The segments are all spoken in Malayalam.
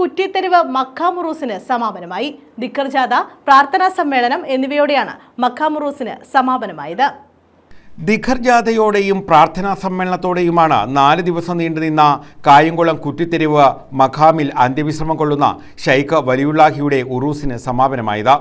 കുറ്റിത്തെരുവ് മക്കാമുറൂസിന് സമാപനമായി. ദിക്കർജാഥ പ്രാർത്ഥനാ സമ്മേളനം എന്നിവയോടെയാണ് മക്കാമുറൂസിന് സമാപനമായത്. ദിഖർ ജാഥയോടെയും പ്രാർത്ഥനാ സമ്മേളനത്തോടെയുമാണ് നാല് ദിവസം നീണ്ടുനിന്ന കായംകുളം കുറ്റിത്തെരുവ് മഖാമിൽ അന്ത്യവിശ്രമം കൊള്ളുന്ന ഷൈഖ് വലിയുള്ളാഹിയുടെ ഉറൂസിന് സമാപനമായത്.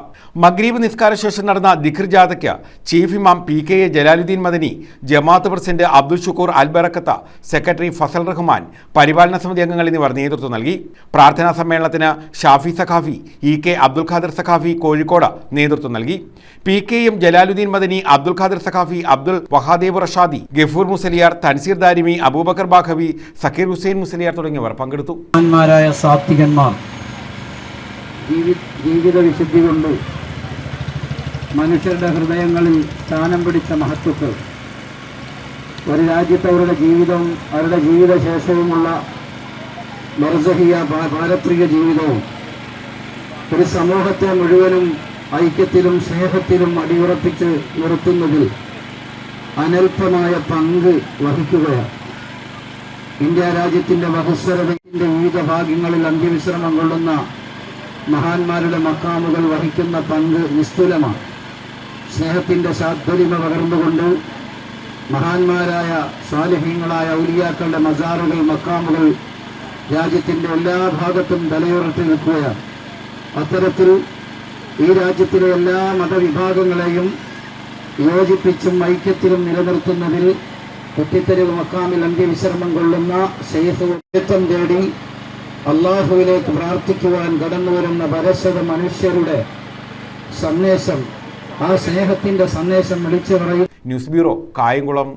മഗ്രീബ് നിസ്കാര ശേഷം നടന്ന ദിഖർജാഥയ്ക്ക് ചീഫ് ഇമാം P K A Jalaluddin Madani Jamaat president Abdul Shukkur Albarakath secretary Fazal Rahman പരിപാലന സമിതി അംഗങ്ങൾ എന്നിവർ നേതൃത്വം നൽകി. പ്രാർത്ഥനാ സമ്മേളനത്തിന് ഷാഫി സഖാഫി ഇ കെ അബ്ദുൽ ഖാദർ സഖാഫി കോഴിക്കോട് നേതൃത്വം നൽകി. P K M Jalaluddin Madani Abdul Khader Saqafi Abdul വഹാദേബ് Rashadi Gafoor Musliyar Tanseer Darimi Abubakar Baqavi Sakeer Hussain Musliyar തുടങ്ങിയവർ പങ്കെടുത്തു. ജീവിത വിശുദ്ധി കൊണ്ട് മനുഷ്യരുടെ ഹൃദയങ്ങളിൽ സ്ഥാനം പിടിച്ച മഹത്വക്കൾ ഒരു രാജ്യത്ത് അവരുടെ ജീവിതം അവരുടെ ജീവിതശേഷവുമുള്ള ബർസഹിയ പാരത്രിക ജീവിതവും ഒരു സമൂഹത്തെ മുഴുവനും ഐക്യത്തിലും സ്നേഹത്തിലും അടിയുറപ്പിച്ച് നിർത്തുന്നതിൽ അനൽപമായ പങ്ക് വഹിക്കുകയാണ്. ഇന്ത്യ രാജ്യത്തിന്റെ ബഹുസ്വരതയുടെ വിവിധ ഭാഗങ്ങളിൽ അന്ത്യവിശ്രമം കൊള്ളുന്ന മഹാന്മാരുടെ മക്കാമുകൾ വഹിക്കുന്ന പങ്ക് നിസ്തുലമാണ്. സ്നേഹത്തിന്റെ സാധ്വരിമ പകർന്നുകൊണ്ട് മഹാന്മാരായ സ്വാലിഹ്യങ്ങളായ ഔലിയാക്കളുടെ മസാറുകൾ മക്കാമുകൾ രാജ്യത്തിന്റെ എല്ലാ ഭാഗത്തും തലയുറത്തി നിൽക്കുകയാണ്. അത്തരത്തിൽ ഈ രാജ്യത്തിലെ എല്ലാ മതവിഭാഗങ്ങളെയും യോജിപ്പിച്ചും ഐക്യത്തിലും നിലനിർത്തുന്നതിൽ കുറ്റിത്തെരുവ് മക്കാമിൽ അന്ത്യവിശ്രമം കൊള്ളുന്ന ശൈഖ് ഉയർത്തം തേടി അള്ളാഹുവിലേക്ക് പ്രാർത്ഥിക്കുവാൻ കടന്നു വരുന്ന പരശത മനുഷ്യരുടെ സന്ദേശം. ആ സ്നേഹത്തിന്റെ സന്ദേശം വിളിച്ചു പറയും. News bureau Kayamkulam.